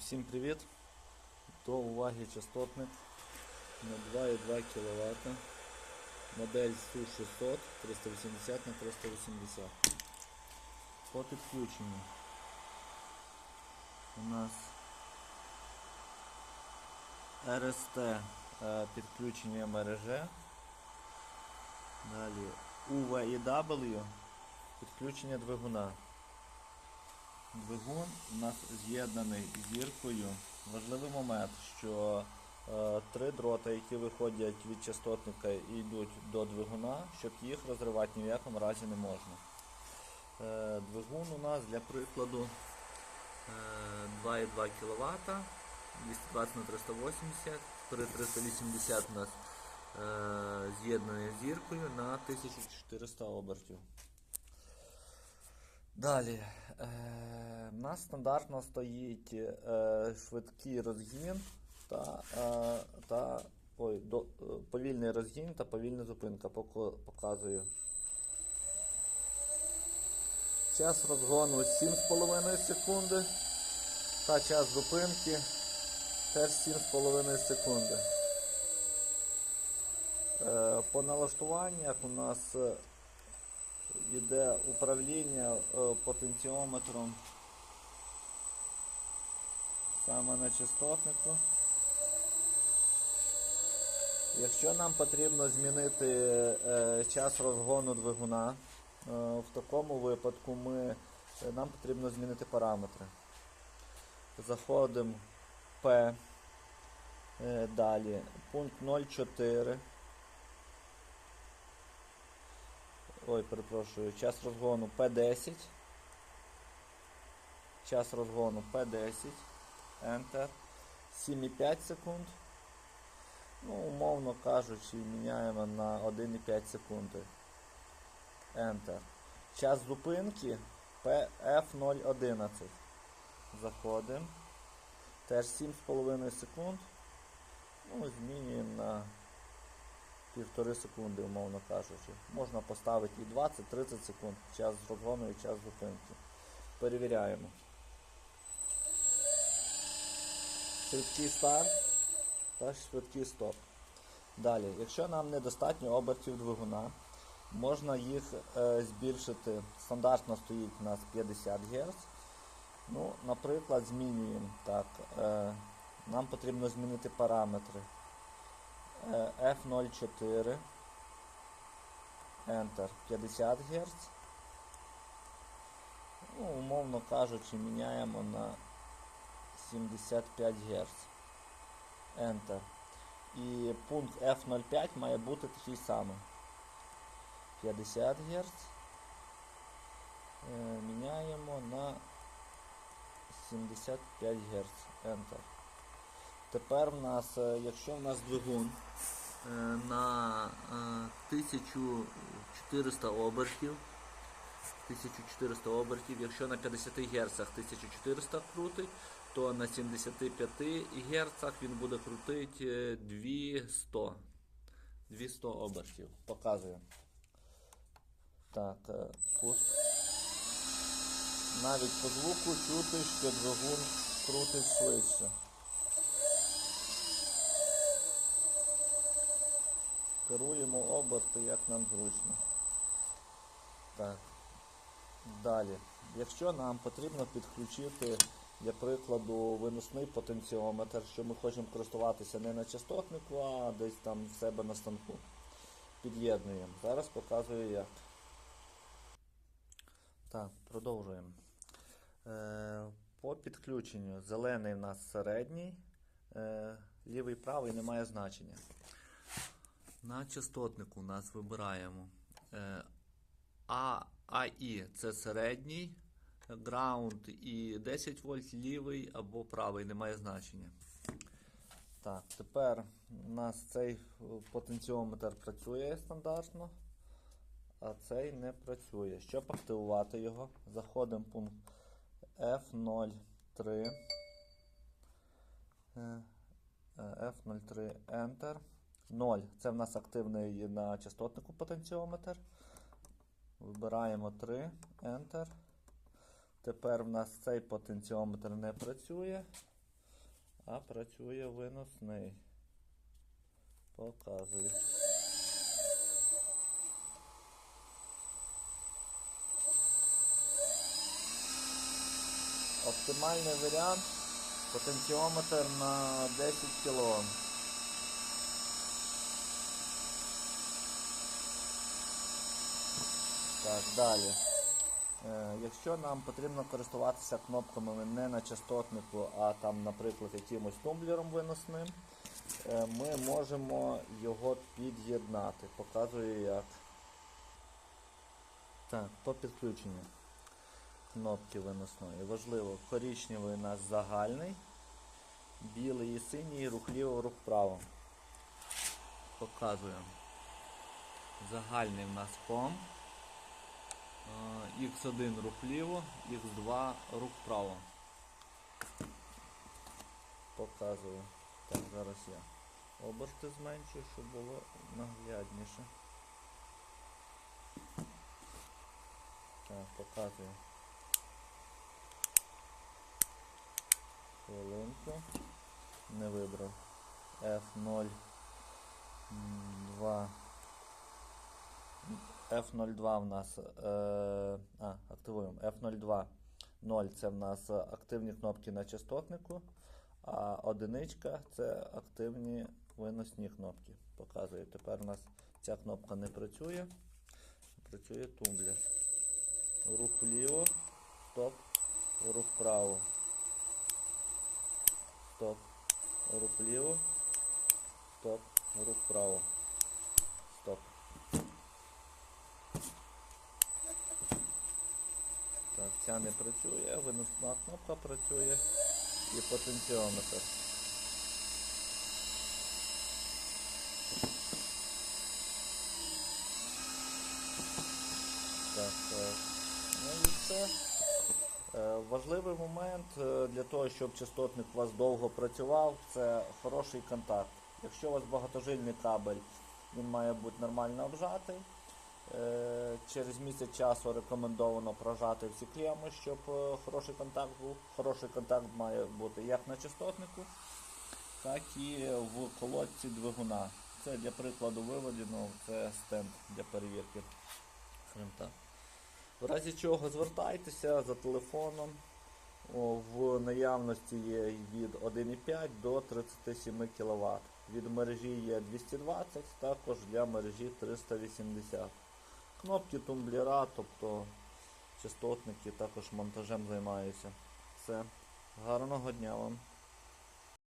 Всім привіт! До уваги частотник на 2,2 кВт. Модель SU600 380 на 380 По підключенню у нас РСТ е, підключення мережі. Далі UV і W підключення двигуна. Двигун у нас з'єднаний зіркою. Важливий момент, що е, три дроти, які виходять від частотника і йдуть до двигуна, щоб їх розривати ні в якому разі не можна. Е, двигун у нас для прикладу е, 2,2 кВт, 220 на 380, при 380 у нас е, з'єднаний зіркою на 1400 обертів. Далі. Е, у нас стандартно стоїть е, швидкий розгін та, е, та ой, до, е, повільний розгін та повільна зупинка. Показую. Час розгону 7,5 секунди. Та час зупинки теж 7,5 секунди. Е, По налаштуваннях у нас е, йде управління е, потенціометром саме на частотнику. Якщо нам потрібно змінити е, час розгону двигуна, е, в такому випадку ми, нам потрібно змінити параметри. Заходимо P, далі пункт 0,4. Ой, перепрошую, час розгону P10. Час розгону P10. Enter. 7,5 секунд. Ну, умовно кажучи, міняємо на 1,5 секунди. Enter. Час зупинки PF011. Заходимо. Теж 7,5 секунд. Ну, змінюємо на півтори секунди, умовно кажучи. Можна поставити і 20-30 секунд, час розгону і час зупинки. Перевіряємо. Швидкий старт та швидкий стоп. Далі, якщо нам недостатньо обертів двигуна, можна їх е, збільшити. Стандартно стоїть у нас 50 Гц. Ну, наприклад, змінюємо так. Е, нам потрібно змінити параметри. Е, F04 Enter 50 Гц. Ну, умовно кажучи, міняємо на 75 Гц. Enter. І пункт F05 має бути такий самий. 50 Гц. Е, міняємо на 75 Гц. Enter. Тепер в нас, е, якщо в нас двигун е, на е, 1400 обертів, 1400 обертів, якщо на 50 Гц 1400 крутить, то на 75 Гц він буде крутити 200. 200 обертів. Показую. Так, е, пуск. Навіть по звуку чути, що двигун крутить швидше. Керуємо оберти, як нам зручно. Так. Далі. Якщо нам потрібно підключити, для прикладу, виносний потенціометр, що ми хочемо користуватися не на частотнику, а десь там в себе на станку. Під'єднуємо. Зараз показую як. Так, продовжуємо. Е, по підключенню зелений в нас середній, е, лівий правий не має значення. На частотнику у нас вибираємо е, А, АІ це середній, граунд і 10 вольт лівий або правий, немає значення. Так, тепер у нас цей е, потенціометр працює стандартно, а цей не працює. Щоб активувати його, заходимо в пункт F03. е, е, F03 Enter. 0. Це в нас активний на частотнику потенціометр. Вибираємо 3, Enter. Тепер в нас цей потенціометр не працює. а працює виносний. Показую. Оптимальний варіант потенціометр на 10 кОм. Так, далі. Е, якщо нам потрібно користуватися кнопками не на частотнику, а там, наприклад, якимось тумблером виносним, е, ми можемо його під'єднати. Показую як. Так, по підключенню кнопки виносної. Важливо, коричневий у нас загальний, білий і синій, рух ліво, рух вправо. Показуємо. Загальний в нас ком. Е, X1 рух вліво, X2 рух вправо. Показую. Так, зараз я оберти зменшую, щоб було наглядніше. Так, показую. Хвилинку. Не вибрав. F0 2 F02 в нас е, а, активуємо. F02 0 це в нас активні кнопки на частотнику, а одиничка це активні виносні кнопки. Показую. Тепер у нас ця кнопка не працює. Працює тумблер. Рух вліво, стоп, рух вправо. Стоп. Рух вліво, стоп, рух вправо. Стоп. Так, ця не працює, виносна кнопка працює і потенціометр. Так, е, ну і все. Е, Важливий момент е, для того, щоб частотник у вас довго працював, це хороший контакт. Якщо у вас багатожильний кабель, він має бути нормально обжатий. Е, Через місяць часу рекомендовано прожати всі клеми, щоб е, хороший контакт був. Хороший контакт має бути як на частотнику, так і в колодці двигуна. Це для прикладу виведено, це стенд для перевірки хребта. В разі чого звертайтеся за телефоном. В наявності є від 1,5 до 37 кВт. Від мережі є 220, також для мережі 380. Кнопки тумблера, тобто частотники, також монтажем займаюся. Все. Гарного дня вам!